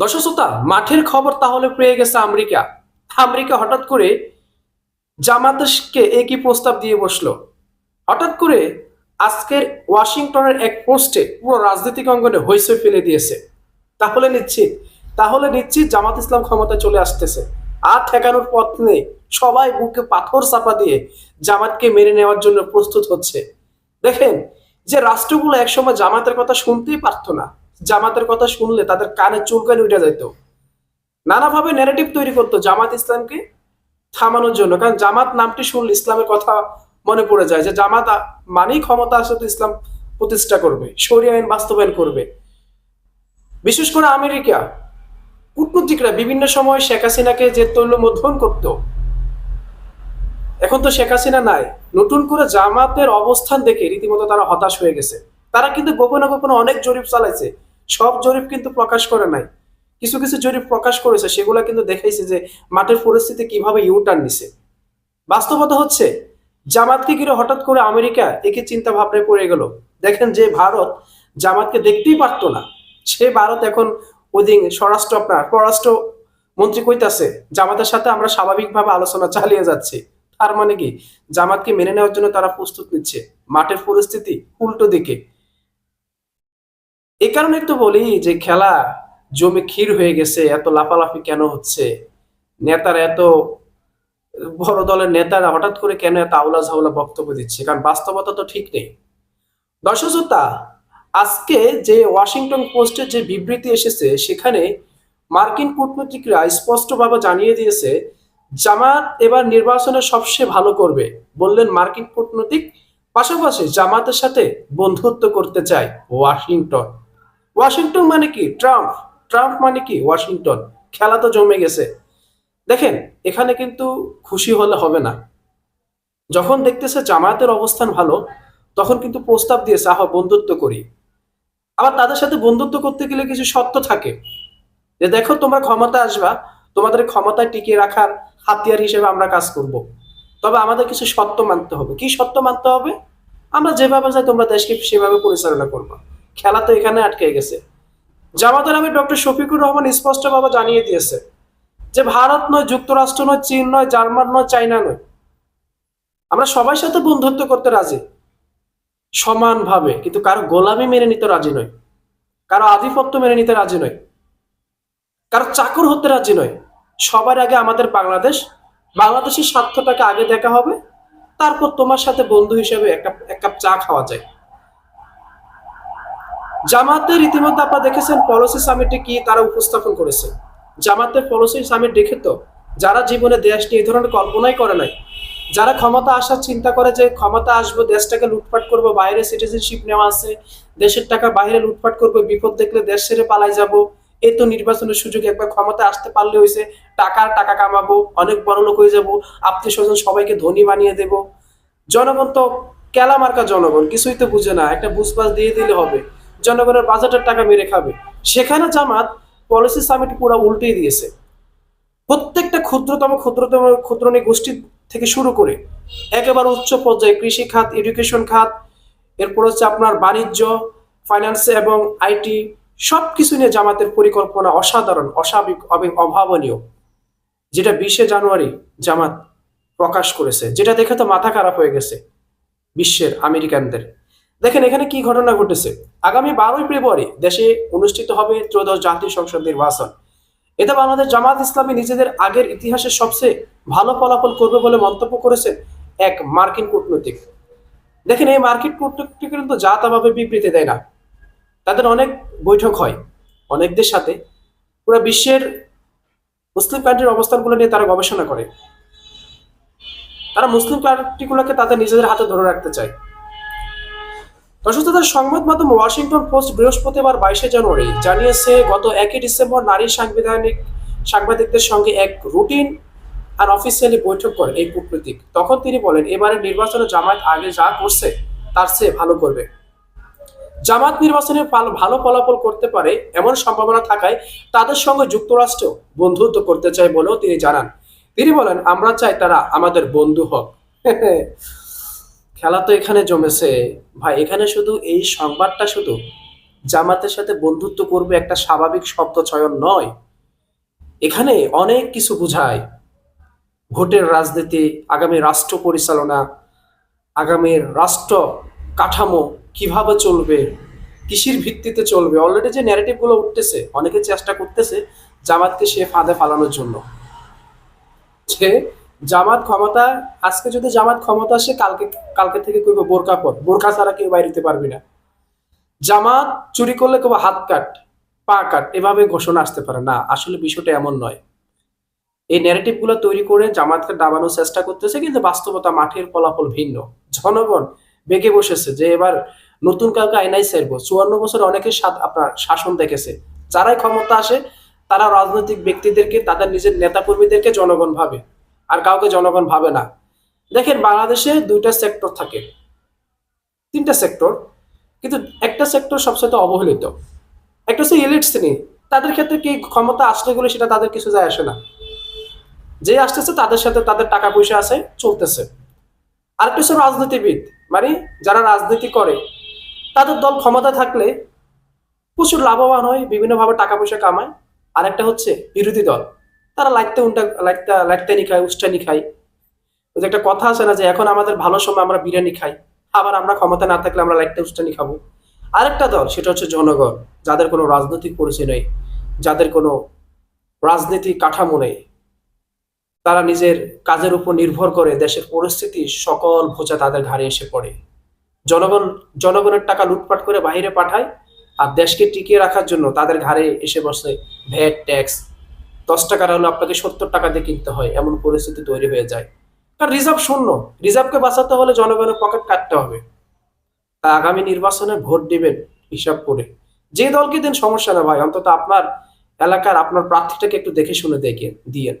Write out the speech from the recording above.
দর্শক শ্রোতা, মাঠের খবর তাহলে পেয়ে গেছে আমেরিকা। আমেরিকা হঠাৎ করে জামাতকে একই প্রস্তাব দিয়ে বসল। হঠাৎ করে আজকের ওয়াশিংটনের এক পোস্টে পুরো রাজনৈতিক অঙ্গনে হইসই ফেলে দিয়েছে। তাহলে নিশ্চিত তাহলে নিশ্চিত জামাত ইসলাম ক্ষমতায় চলে আসতেছে। আর ঠেকানোর পথ নেই। সবাই বুকে পাথর চাপা দিয়ে জামাতকে মেনে নেওয়ার জন্য প্রস্তুত হচ্ছে। দেখেন, যে রাষ্ট্রগুলো একসময় জামাতের কথা শুনতেই পারতো না। জামাতের কথা শুনলে তাদের কানে চুলকানি উঠে যেত নানাভাবে ন্যারেটিভ তৈরি করতো জামাত ইসলামকে থামানোর জন্য। কারণ জামাত নামটি শুনলে ইসলামের কথা মনে পড়ে যায় যে জামাত মানেই ক্ষমতা আসলে তো ইসলাম প্রতিষ্ঠা করবে সরিয়া আইন বাস্তবায়ন করবে। বিশেষ করে আমেরিকা, কূটনীতিকরা বিভিন্ন সময় শেখ হাসিনাকে যে তৈল মধ্যন করত, এখন তো শেখ হাসিনা নাই। নতুন করে জামাতের অবস্থান দেখে রীতিমতো তারা হতাশ হয়ে গেছে। তারা কিন্তু গোপনে গোপনে অনেক জরিপ চালাইছে। সব জরিপ কিন্তু প্রকাশ করে নাই। কিছু কিছু জরিপ প্রকাশ করেছে, সেগুলো কিন্তু দেখাইছে যে মাঠের পরিস্থিতি কীভাবে ইউটার্ন নিছে। বাস্তবতা হচ্ছে জামাতকে ঘিরে হঠাৎ করে আমেরিকা একে চিন্তা ভাবনায় পড়ে গেল? দেখেন যে ভারত জামাতকে দেখতেই পারতো না। সে ভারত এখন ওদিন স্বরাষ্ট্র আপনার, পররাষ্ট্র মন্ত্রী কইতাছে, জামাতের সাথে আমরা স্বাভাবিকভাবে আলোচনা চালিয়ে যাচ্ছি। তার মানে কি? জামাতকে মেনে নেওয়ার জন্য তারা প্রস্তুত নিচ্ছে। মাঠের পরিস্থিতি উল্টো দিকে। এই কারণে তো বলি যে খেলা জমে ক্ষীর হয়ে গেছে এত লাফালাফি কেন হচ্ছে? নেতারা এত বড় দলের নেতারা হঠাৎ করে কেন এত আউলা ঝাউলা বক্তব্য দিচ্ছে? কারণ বাস্তবতা তো ঠিক নেই। দর্শক শ্রোতা, আজকে যে ওয়াশিংটন পোস্টের যে বিবৃতি এসেছে সেখানে মার্কিন কূটনীতিকরা স্পষ্টভাবে জানিয়ে দিয়েছে জামাত এবার নির্বাচনে সবচেয়ে ভালো করবে বললেন মার্কিন কূটনৈতিক। পাশাপাশি জামাতের সাথে বন্ধুত্ব করতে চায় ওয়াশিংটন। ওয়াশিংটন মানে কি? ট্রাম্প। ট্রাম্প মানে কি? ওয়াশিংটন। খেলা তো জমে গেছে। দেখেন, এখানে কিন্তু খুশি হলে হবে না। যখন দেখতেছে জামায়াতের অবস্থান ভালো, তখন কিন্তু প্রস্তাব দিয়েছে আহ বন্ধুত্ব করি। আবার তাদের সাথে বন্ধুত্ব করতে গেলে কিছু শর্ত থাকে। যে দেখো, তোমরা ক্ষমতা আসবা, তোমাদের ক্ষমতায় টিকিয়ে রাখার হাতিয়ার হিসেবে আমরা কাজ করব। তবে আমাদের কিছু শর্ত মানতে হবে। কি শর্ত মানতে হবে? আমরা যেভাবে চাই তোমরা দেশকে সেভাবে পরিচালনা করব। খেলা তো এখানে আটকে গেছে। জামাতের আমি ডক্টর শফিকুর রহমান স্পষ্টভাবে জানিয়ে দিয়েছে যে ভারত নয়, যুক্তরাষ্ট্র নয়, চীন নয়, জার্মান নয় চাইনা নয়। আমরা সবার সাথে বন্ধুত্ব করতে রাজি। সমানভাবে, কিন্তু কারও গোলামি মেনে নিতে রাজি নয়। কারও আধিপত্য মেনে নিতে রাজি নয়। কারও চাকর হতে রাজি নয়। সবার আগে আমাদের বাংলাদেশ, বাংলাদেশের স্বার্থটাকে আগে দেখা হবে। তারপর তোমার সাথে বন্ধু হিসেবে একটা, এক কাপ চা খাওয়া যায়। জামাতের ইতিমধ্যে আপনারা দেখেছেন পলিসি সামিটে কি তারা উপস্থাপন করেছে। জামাতের পলিসি সামিট দেখে তো, যারা জীবনে দেশ নিয়ে এই ধরনের কল্পনাই করে নাই, যারা ক্ষমতা আসার চিন্তা করে যে ক্ষমতা আসব, দেশটাকে লুটপাট করব, বাইরে সিটিজেনশিপ নেওয়া আছে, দেশের টাকা বাইরে লুটপাট করব, বিপদ দেখলে দেশ ছেড়ে পালাই যাব এই তো নির্বাচনের সুযোগ একবার ক্ষমতা আসতে পারলে হয়েছে টাকার টাকা কামাবো, অনেক বড় লোক হয়ে যাব আত্মীয় স্বজন সবাইকে ধনী বানিয়ে দেব। জনগণ তো কেলা মার্কা জনগণ, কিছুই তো বুঝে না, একটা বুঝবাস দিয়ে দিলে হবে। জনগণের বাজেটের টাকা মেরে খাবে। সেখানে জামাত পলিসি সামিট পুরো উল্টেই দিয়েছে। প্রত্যেকটা ক্ষুদ্রতম ক্ষুদ্রতম ক্ষুদ্রনী গোষ্ঠী থেকে শুরু করে একেবারে উচ্চ পর্যায়ে কৃষি খাত এডুকেশন খাত, এরপর হচ্ছে আপনার বাণিজ্য ফাইন্যান্স এবং আইটি সব কিছু নিয়ে জামাতের পরিকল্পনা অসাধারণ, অস্বাভাবিক অভাবনীয়। যেটা বিশে জানুয়ারি জামাত প্রকাশ করেছে। যেটা দেখে তো মাথা খারাপ হয়ে গেছে বিশ্বের আমেরিকানদের। দেখেন এখানে কি ঘটনা ঘটেছে। আগামী বারোই ফেব্রুয়ারি দেশে অনুষ্ঠিত হবে ত্রয়োদশ জাতীয় সংসদ নির্বাচন। এতে বাংলাদেশ জামাত ইসলামী নিজেদের আগের ইতিহাসের সবচেয়ে ভালো ফলাফল করবে বলে মন্তব্য করেছেন এক মার্কিন কূটনৈতিক। দেখেন এই মার্কিন কূটনৈতিক কিন্তু জাতাভাবে বিবৃতি দেয় না। তাদের অনেক বৈঠক হয়, অনেকদের সাথে। পুরো বিশ্বের মুসলিম কান্ট্রির অবস্থানগুলো নিয়ে তারা গবেষণা করে। তারা মুসলিম কান্ট্রিগুলোকে তাদের নিজেদের হাতে ধরে রাখতে চায়। দর্শক তাদের সংবাদ মাধ্যম ওয়াশিংটন পোস্ট বৃহস্পতিবার বাইশে জানুয়ারি জানিয়েছে, গত একই ডিসেম্বর নারী সাংবিধানিক সাংবাদিকদের সঙ্গে এক রুটিন আর অফিসিয়ালি বৈঠক করেন এই কূটনীতিক। তখন তিনি বলেন, এবারে নির্বাচনে জামায়াত আগে যা করছে, তার চেয়ে ভালো করবে। জামাত নির্বাচনে ভালো ফলাফল করতে পারে এমন সম্ভাবনা থাকায় তাদের সঙ্গে যুক্তরাষ্ট্র বন্ধুত্ব করতে চায় বলেও তিনি জানান। তিনি বলেন, আমরা চাই তারা আমাদের বন্ধু হোক। খেলা তো এখানে জমেছে। ভাই, এখানে শুধু এই সংবাদটা শুধু জামাতের সাথে বন্ধুত্ব করবে একটা স্বাভাবিক শব্দ চয়ন নয়। এখানে অনেক কিছু বোঝায়। ভোটের রাজনীতি, আগামী রাষ্ট্র পরিচালনা আগামীর রাষ্ট্র কাঠামো কীভাবে চলবে কৃষির ভিত্তিতে চলবে। অলরেডি যে ন্যারেটিভগুলো উঠতেছে, অনেকে চেষ্টা করতেছে জামাতকে সে ফাঁদে ফালানোর জন্য। যে জামাত ক্ষমতা, আজকে যদি জামাত ক্ষমতা আসে, কালকে কালকে থেকে কইব বোরকা পর। বোরকা ছাড়া কেউ বাইরে দিতে পারবি না। জামাত চুরি করলে কেউ হাত কাট, পা কাট, এভাবে ঘোষণা আসতে পারে। না, আসলে বিষয়টা এমন নয়। এই ন্যারেটিভগুলো তৈরি করে জামাতকে দাবানোর চেষ্টা করতেছে, কিন্তু বাস্তবতা মাঠের ফলাফল ভিন্ন। জনগণ বেগে বসেছে যে এবার নতুন কাউকে আইনাই সেরবো চুয়ান্ন বছর অনেকে আপনার শাসন দেখেছে। যারাই ক্ষমতা আসে, তারা রাজনৈতিক ব্যক্তিদেরকে, তাদের নিজের নেতা কর্মীদেরকে জনগণ ভাবে। আর কাউকে জনগণ ভাবে না। দেখেন বাংলাদেশে দুইটা সেক্টর থাকে। তিনটা সেক্টর কিন্তু একটা সেক্টর সবচেয়ে অবহেলিত। একটা হচ্ছে এলিট শ্রেণি। তাদের ক্ষেত্রে কি ক্ষমতা আসলে গেলে সেটা তাদের কিছু যায় আসে না। যে আসতেছে তাদের সাথে তাদের টাকা পয়সা আছে, চলতেছে। আরেকটা হচ্ছে রাজনীতিবিদ। মানে যারা রাজনীতি করে, তাদের দল ক্ষমতা থাকলে প্রচুর লাভবান হয়, বিভিন্নভাবে টাকা পয়সা কামায়। আরেকটা হচ্ছে বিরোধী দল। তারা লাইকতে উল্টা লাইকটা লাইকতানি খায় উস্টানি খায়। যে একটা কথা আছে না যে এখন আমাদের ভালো সময় আমরা বিরিয়ানি খাই, আবার আমরা ক্ষমতা না থাকলে আমরা লাইকটা উস্টানি খাব। আরেকটা দল, সেটা হচ্ছে জনগণ, যাদের কোনো রাজনৈতিক পরিচয় নেই, যাদের কোনো রাজনীতি কাঠামো নেই, তারা নিজের কাজের উপর নির্ভর করে দেশের পরিস্থিতি সকল ভোজা তাদের ঘাড়ে এসে পড়ে। জনগণ, জনগণের টাকা লুটপাট করে বাইরে পাঠায়, আর দেশকে টিকিয়ে রাখার জন্য তাদের ঘাড়ে এসে বসে ভ্যাট, ট্যাক্স দশ টাকার হলে আপনাকে সত্তর টাকা দিয়ে কিনতে হয়, এমন পরিস্থিতি তৈরি হয়ে যায়। কারণ রিজার্ভ শূন্য। রিজার্ভকে বাঁচাতে হলে জনগণের পকেট কাটতে হবে। তা আগামী নির্বাচনে ভোট দিবেন হিসাব করে। যে দলকে দেন সমস্যা না ভাই, অন্তত আপনার এলাকার আপনার প্রার্থীটাকে একটু দেখে শুনে দেখে দিয়েন